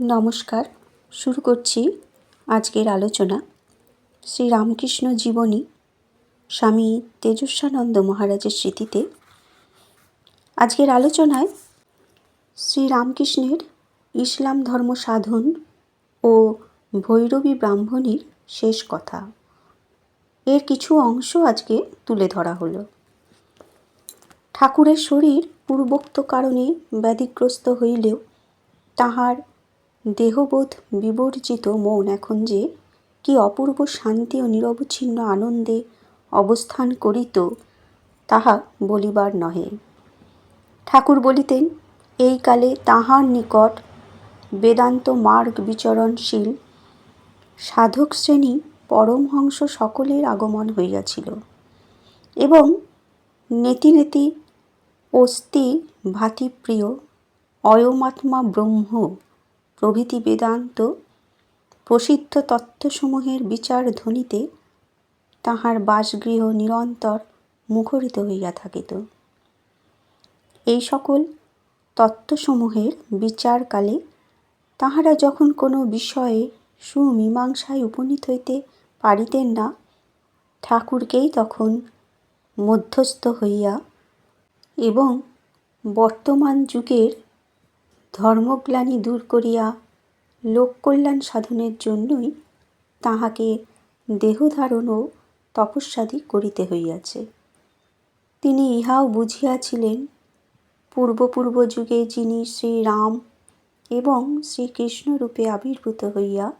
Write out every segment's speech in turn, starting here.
নমস্কার। শুরু করছি আজকের আলোচনা। শ্রী রামকৃষ্ণ জীবনী স্বামী তেজস্বানন্দ মহারাজের স্মৃতিতে। আজকের আলোচনায় শ্রী রামকৃষ্ণের ইসলাম ধর্ম সাধন ও ভৈরবী ব্রাহ্মণীর শেষ কথা। এর কিছু অংশ আজকে তুলে ধরা হলো। ঠাকুরের শরীর পূর্বোক্ত কারণে ব্যাধিগ্রস্ত হইলেও তাহার দেহবোধ বিবর্জিত মন এখন যে কি অপূর্ব শান্তি ও নিরবচ্ছিন্ন আনন্দে অবস্থান করিত তাহা বলিবার নহে। ঠাকুর বলিতেন, এই কালে তাহার নিকট বেদান্ত মার্গ বিচরণশীল সাধক শ্রেণি পরমহংস সকলের আগমন হইয়াছিল এবং নেতি নেতি অস্তি ভাতিপ্রিয় অয়মাত্মা ব্রহ্ম প্রভৃতি বেদান্ত প্রসিদ্ধ তত্ত্বসমূহের বিচার ধ্বনিতে তাহার বাসগৃহ নিরন্তর মুখরিত হইয়া থাকিত। এই সকল তত্ত্বসমূহের বিচারকালে তাহারা যখন কোনো বিষয়ে সুমীমাংসায় উপনীত হইতে পারিতেন না, ঠাকুরকেই তখন মধ্যস্থ হইয়া এবং বর্তমান যুগের ধর্মগ্লানি দূর করিয়া লোককল্যাণ সাধনের জন্যই তাহাকে দেহধারণ ও তপস্যাদি করিতে হইয়াছে। তিনি ইহাও বুঝিয়াছিলেন, পূর্বপূর্ব যুগে যিনি শ্রীরাম এবং শ্রীকৃষ্ণরূপে আবির্ভূত হইয়া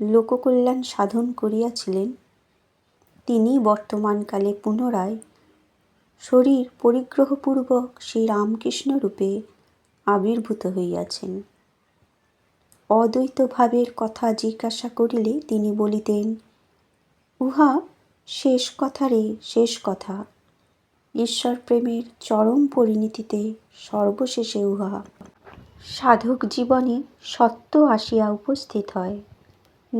লোককল্যাণ সাধন করিয়াছিলেন, তিনি বর্তমানকালে পুনরায় শরীর পরিগ্রহপূর্বক শ্রীরামকৃষ্ণরূপে আবির্ভূত হইয়াছেন। অদ্বৈত ভাবের কথা জিজ্ঞাসা করিলে তিনি বলিতেন, উহা শেষ কথারে শেষ কথা। ঈশ্বর প্রেমের চরম পরিণতিতে সর্বশেষে উহা। সাধক জীবনে সত্য আসিয়া উপস্থিত হয়।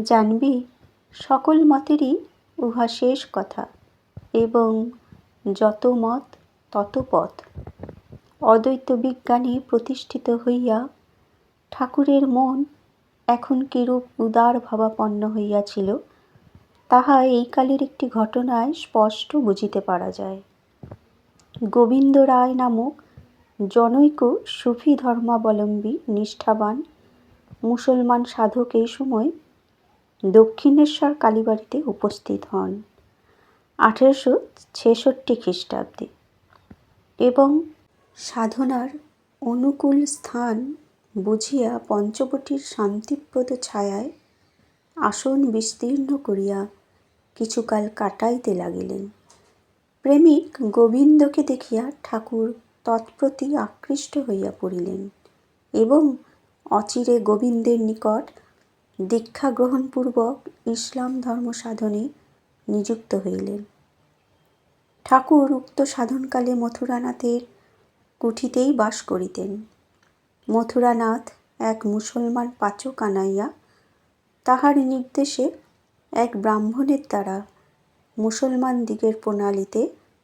জানবি, সকল মতেরই উহা শেষ কথা এবং যত মত তত পথ। অদ্বৈত বিজ্ঞানে প্রতিষ্ঠিত হইয়া ঠাকুরের মন এখন কিরূপ উদার ভাবাপন্ন হইয়াছিল, তাহা এই কালের একটি ঘটনায় স্পষ্ট বুঝিতে পারা যায়। গোবিন্দ রায় নামক জনৈক সুফি ধর্মাবলম্বী নিষ্ঠাবান মুসলমান সাধক এই সময় দক্ষিণেশ্বর কালীবাড়িতে উপস্থিত হন, আঠেরোশো ছেষট্টি খ্রিস্টাব্দে এবং সাধনার অনুকূল স্থান বুঝিয়া পঞ্চবটির শান্তিপ্রদ ছায়ায় আসন বিস্তীর্ণ করিয়া কিছুকাল কাটাইতে লাগিলেন। প্রেমিক গোবিন্দকে দেখিয়া ঠাকুর তৎপ্রতি আকৃষ্ট হইয়া পড়িলেন এবং অচিরে গোবিন্দের নিকট দীক্ষা গ্রহণপূর্বক ইসলাম ধর্ম সাধনে নিযুক্ত হইলেন। ঠাকুর উক্ত সাধনকালে মথুরানাথের কুঠিতেই বাস করিতেন। মথুরানাথ এক মুসলমান পাচক আনাইয়া তাহার নির্দেশে এক ব্রাহ্মণের দ্বারা মুসলমান দিগের প্রণালীতে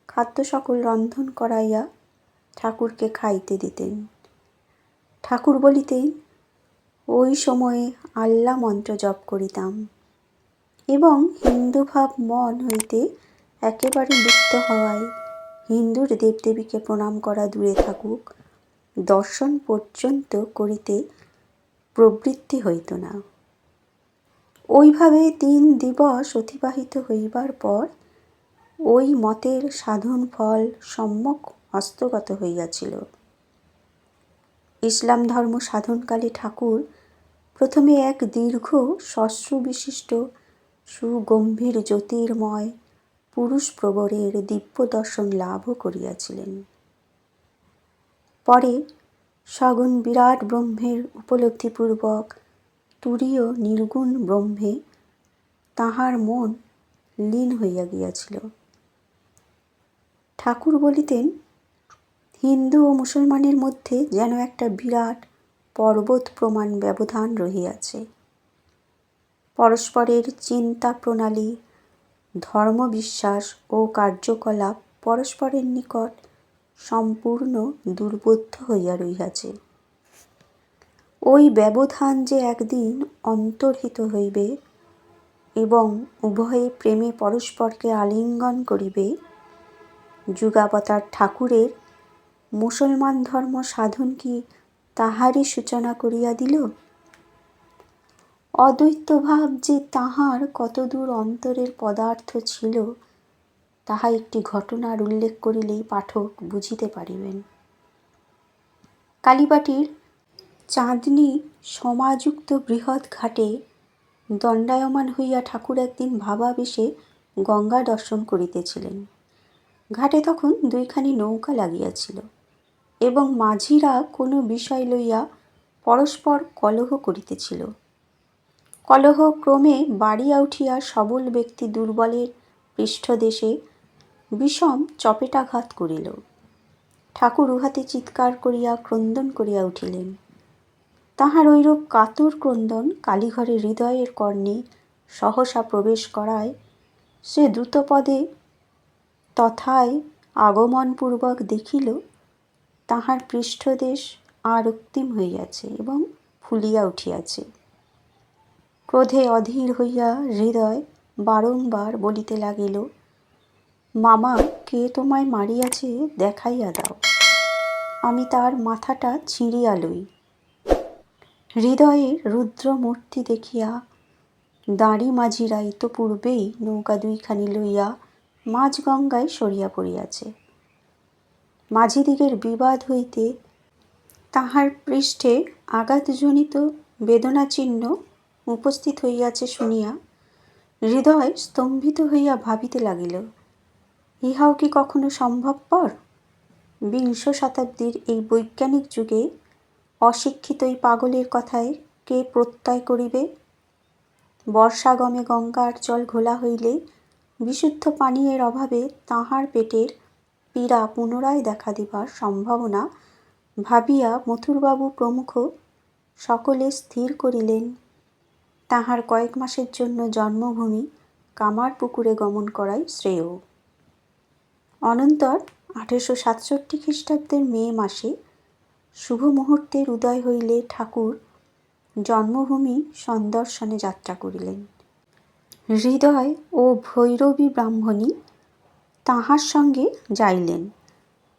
খাদ্য সকল রন্ধন করাইয়া ঠাকুরকে খাইতে দিতেন। ঠাকুর বলিতেন, ওই সময়ে আল্লাহ মন্ত্র জপ করিতাম এবং হিন্দুভাব মন হইতে একেবারে লুপ্ত হওয়ায় হিন্দুর দেবদেবীকে প্রণাম করা দূরে থাকুক, দর্শন পর্যন্ত করিতে প্রবৃত্তি হইত না। ওইভাবে তিন দিবস অতিবাহিত হইবার পর ওই মতের সাধন ফল সম্যক হস্তগত হইয়াছিল। ইসলাম ধর্ম সাধনকালে ঠাকুর প্রথমে এক দীর্ঘ শস্ত্র বিশিষ্ট সুগম্ভীর জ্যোতির্ময় পুরুষ প্রবরের দিব্য দর্শন লাভও করিয়াছিলেন। পরে সগুণ বিরাট ব্রহ্মের উপলব্ধিপূর্বক তুরীয় নির্গুণ ব্রহ্মে তাহার মন লীন হইয়া গিয়াছিল। ঠাকুর বলিতেন, হিন্দু ও মুসলমানের মধ্যে যেন একটা বিরাট পর্বত প্রমাণ ব্যবধান রহিয়াছে। পরস্পরের চিন্তা প্রণালী ধর্মবিশ্বাস ও কার্যকলাপ পরস্পরের নিকট সম্পূর্ণ দুর্বোধ্য হইয়া রহিয়াছে। ওই ব্যবধান যে একদিন অন্তর্হিত হইবে এবং উভয়ে প্রেমে পরস্পরকে আলিঙ্গন করিবে, যুগাবতার ঠাকুরের মুসলমান ধর্ম সাধন কি তাহারই সূচনা করিয়া দিল? অদ্বৈতভাব যে তাহার কতদূর অন্তরের পদার্থ ছিল, তাহা একটি ঘটনার উল্লেখ করিলেই পাঠক বুঝিতে পারিবেন। কালীবাটির চাঁদনি সমাযুক্ত বৃহৎ ঘাটে দণ্ডায়মান হইয়া ঠাকুর একদিন ভাবাবেশে গঙ্গা দর্শন করিতেছিলেন। ঘাটে তখন দুইখানি নৌকা লাগিয়াছিল এবং মাঝিরা কোনো বিষয় লইয়া পরস্পর কলহ করিতেছিল। কলহ ক্রমে বাড়িয়া উঠিয়া সবল ব্যক্তি দুর্বলের পৃষ্ঠদেশে বিষম চপেটাঘাত করিল। ঠাকুর উহাতে চিৎকার করিয়া, ক্রন্দন করিয়া উঠিলেন। তাহার ঐরূপ কাতর ক্রন্দন কালীঘরে হৃদয়ের কর্ণে সহসা প্রবেশ করায়, সে দ্রুতপদে তথায় আগমনপূর্বক দেখিল, তাহার পৃষ্ঠদেশ আর রক্তিম হইয়াছে এবং ফুলিয়া উঠিয়াছে। ক্রোধে অধীর হইয়া হৃদয় বারংবার বলিতে লাগিল, মামা, কে তোমায় মারিয়াছে দেখাইয়া দাও। আমি তার মাথাটা ছিঁড়িয়া লই। হৃদয়ের রুদ্র মূর্তি দেখিয়া, দাঁড়ি মাঝিরা ইতপূর্বেই নৌকা দুইখানি লইয়া মাঝগঙ্গায় সরিয়া পড়িয়াছে। মাঝিদিগের বিবাদ হইতে তাহার পৃষ্ঠে আঘাতজনিত বেদনাচিহ্ন উপস্থিত হইয়াছে শুনিয়া হৃদয় স্তম্ভিত হইয়া ভাবিতে লাগিল, ইহাও কি কখনো সম্ভবপর? বিংশ শতাব্দীর এই বৈজ্ঞানিক যুগে অশিক্ষিত এই পাগলের কথায় কে প্রত্যয় করিবে? বর্ষাগমে গঙ্গার জল ঘোলা হইলে বিশুদ্ধ পানীয়ের অভাবে তাহার পেটের পীড়া পুনরায় দেখা দিবার সম্ভাবনা ভাবিয়া মথুরবাবু প্রমুখ সকলে স্থির করিলেন। তাহার কয়েক মাসের জন্য জন্মভূমি কামার পুকুরে গমন করাই শ্রেয়। অনন্তর আঠেরোশো সাতষট্টি খ্রিস্টাব্দের মে মাসে শুভ মুহূর্তের উদয় হইলে ঠাকুর জন্মভূমি সন্দর্শনে যাত্রা করিলেন। হৃদয় ও ভৈরবী ব্রাহ্মণী তাহার সঙ্গে যাইলেন।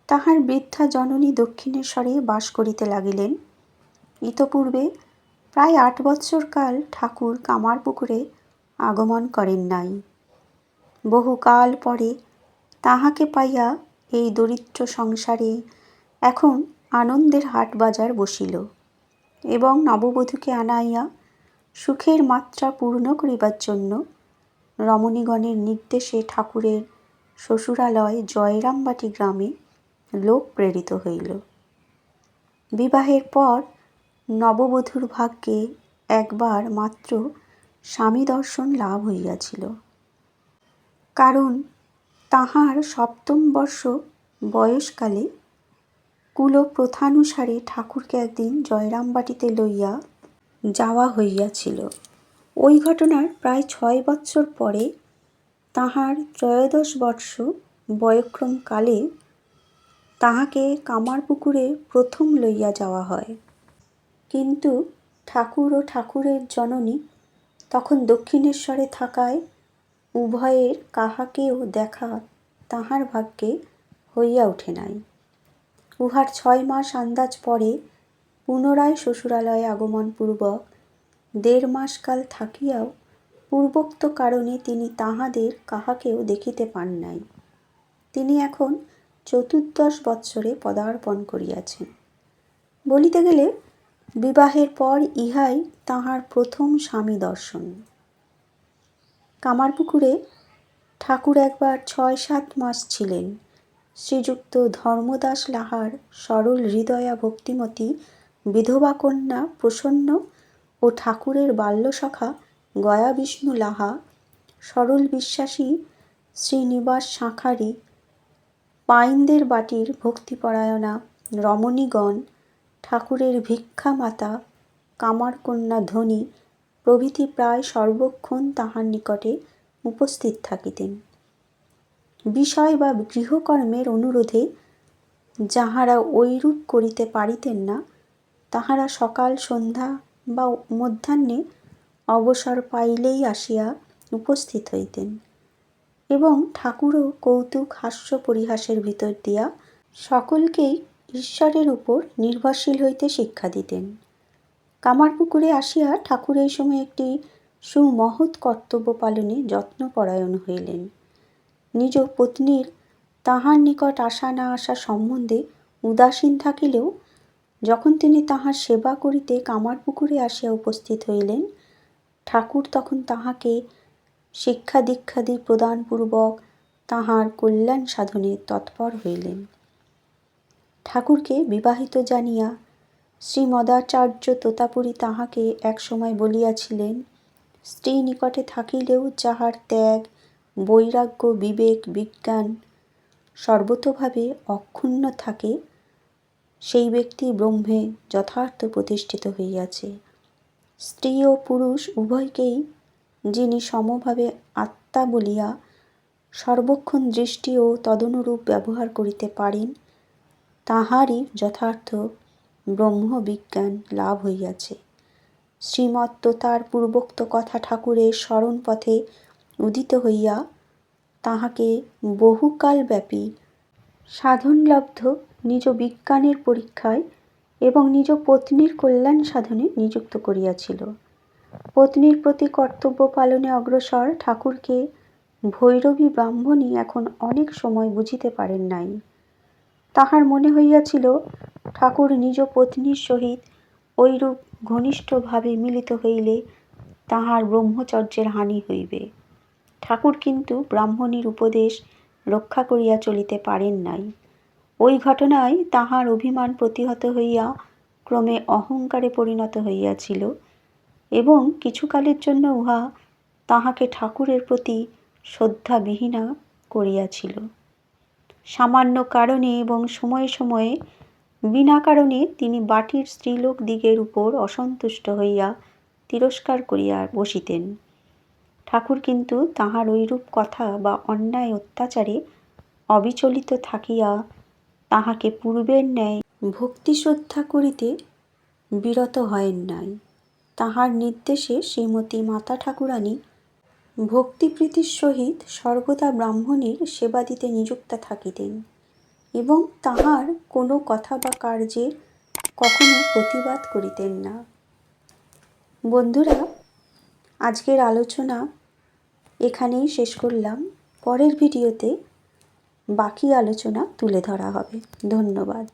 তাহার বৃদ্ধা জননী দক্ষিণেশ্বরে বাস করিতে লাগিলেন। ইতপূর্বে প্রায় আট বৎসরকাল ঠাকুর কামারপুকুরে আগমন করেন নাই। বহুকাল পরে তাহাকে পাইয়া এই দরিদ্র সংসারে এখন আনন্দের হাট বাজার বসিল এবং নববধূকে আনাইয়া সুখের মাত্রা পূর্ণ করিবার জন্য রমণীগণের নির্দেশে ঠাকুরের শ্বশুরালয় জয়রামবাটি গ্রামে লোক প্রেরিত হইল। বিবাহের পর নববধূর ভাগ্যে একবার মাত্র স্বামী দর্শন লাভ হইয়াছিল। কারণ তাহার সপ্তম বর্ষ বয়সকালে কুলপ্রথানুসারে ঠাকুরকে একদিন জয়রামবাটিতে লইয়া যাওয়া হইয়াছিল। ওই ঘটনার প্রায় ছয় বৎসর পরে তাহার ত্রয়োদশ বর্ষ বয়ক্রমকালে তাহাকে কামারপুকুরে প্রথম লইয়া যাওয়া হয়। কিন্তু ঠাকুর ও ঠাকুরের জননী তখন দক্ষিণেশ্বরে থাকায় উভয়ের কাহাকেও দেখা তাহার ভাগ্যে হইয়া ওঠে নাই। উহার ছয় মাস আন্দাজ পরে পুনরায় শ্বশুরালয়ে আগমনপূর্বক দেড় মাসকাল থাকিয়াও পূর্বোক্ত কারণে তিনি তাহাদের কাহাকেও দেখিতে পান নাই। তিনি এখন চতুর্দশ বৎসরে পদার্পণ করিয়াছেন। বলিতে গেলে বিবাহের পর ইহাই তাহার প্রথম স্বামী দর্শন। কামারপুকুরে ঠাকুর একবার ছয় সাত মাস ছিলেন। শ্রীযুক্ত ধর্মদাস লাহার সরল হৃদয়া ভক্তিমতী বিধবা কন্যা প্রসন্ন ও ঠাকুরের বাল্যসখা গয়া বিষ্ণু লাহা সরল বিশ্বাসী শ্রীনিবাস শাঁখারি, পাইনদের বাটির ভক্তিপরায়ণা রমণীগণ ঠাকুরের ভিক্ষা মাতা কামারকন্যা ধনী প্রভৃতি প্রায় সর্বক্ষণ তাহার নিকটে উপস্থিত থাকিতেন। বিষয় বা গৃহকর্মের অনুরোধে যাহারা ঐরূপ করিতে পারিতেন না, তাহারা সকাল, সন্ধ্যা বা মধ্যাহ্নে অবসর পাইলেই আসিয়া উপস্থিত হইতেন এবং ঠাকুরও কৌতুক, হাস্য পরিহাসের ভিতর দিয়া সকলকেই ঈশ্বরের উপর নির্ভরশীল হইতে শিক্ষা দিতেন। কামারপুকুরে আসিয়া ঠাকুর এই সময় একটি সুমহৎ কর্তব্য পালনে যত্নপরায়ণ হইলেন। নিজ পত্নীর তাহার নিকট আসা না আসা সম্বন্ধে উদাসীন থাকিলেও যখন তিনি তাহার সেবা করিতে কামারপুকুরে আসিয়া উপস্থিত হইলেন, ঠাকুর তখন তাহাকে শিক্ষা দীক্ষাদি প্রদানপূর্বক তাহার কল্যাণ সাধনে তৎপর হইলেন। ঠাকুরকে বিবাহিত জানিয়া শ্রীমদাচার্য তোতাপুরী তাহাকে একসময় বলিয়াছিলেন, স্ত্রী নিকটে থাকিলেও যাহার ত্যাগ, বৈরাগ্য, বিবেক, বিজ্ঞান সর্বতোভাবে অক্ষুণ্ণ থাকে, সেই ব্যক্তি ব্রহ্মে যথার্থ প্রতিষ্ঠিত হইয়াছে। স্ত্রী ও পুরুষ উভয়কেই যিনি সমভাবে আত্মা বলিয়া সর্বক্ষণ দৃষ্টি ও তদনুরূপ ব্যবহার করিতে পারেন তাহারই যথার্থ ব্রহ্মবিজ্ঞান লাভ হইয়াছে। শ্রীমত্ত তার পূর্বোক্ত কথা ঠাকুরের স্মরণ পথে উদিত হইয়া তাহাকে বহুকালব্যাপী সাধনলব্ধ নিজ বিজ্ঞানের পরীক্ষায় এবং নিজ পত্নীর কল্যাণ সাধনে নিযুক্ত করিয়াছিল। পত্নীর প্রতি কর্তব্য পালনে অগ্রসর ঠাকুরকে ভৈরবী ব্রাহ্মণী এখন অনেক সময় বুঝিতে পারেন নাই। তাহার মনে হইয়াছিল ঠাকুর নিজ পত্নীর সহিত ঐরূপ ঘনিষ্ঠভাবে মিলিত হইলে তাহার ব্রহ্মচর্যের হানি হইবে। ঠাকুর কিন্তু ব্রাহ্মণীর উপদেশ রক্ষা করিয়া চলিতে পারেন নাই। ওই ঘটনায় তাহার অভিমান প্রতিহত হইয়া ক্রমে অহংকারে পরিণত হইয়াছিল এবং কিছুকালের জন্য উহা তাহাকে ঠাকুরের প্রতি শ্রদ্ধাবিহীনা করিয়াছিল। সামান্য কারণে এবং সময়ে সময়ে, বিনা কারণে তিনি বাটির স্ত্রীলোক দিগের উপর অসন্তুষ্ট হইয়া তিরস্কার করিয়া বসিতেন। ঠাকুর কিন্তু তাহার ঐরূপ কথা বা অন্যায় অত্যাচারে অবিচলিত থাকিয়া তাহাকে পূর্বের ন্যায় ভক্তি শ্রদ্ধা করিতে বিরত হয়েন নাই। তাহার নির্দেশে শ্রীমতী মাতা ঠাকুরানী ভক্তিপ্রীতির সহিত সর্বদা ব্রাহ্মণের সেবা দিতে নিযুক্তা থাকিতেন এবং তাহার কোনো কথা বা কার্যের কখনো প্রতিবাদ করিতেন না। বন্ধুরা, আজকের আলোচনা এখানেই শেষ করলাম। পরের ভিডিওতে বাকি আলোচনা তুলে ধরা হবে। ধন্যবাদ।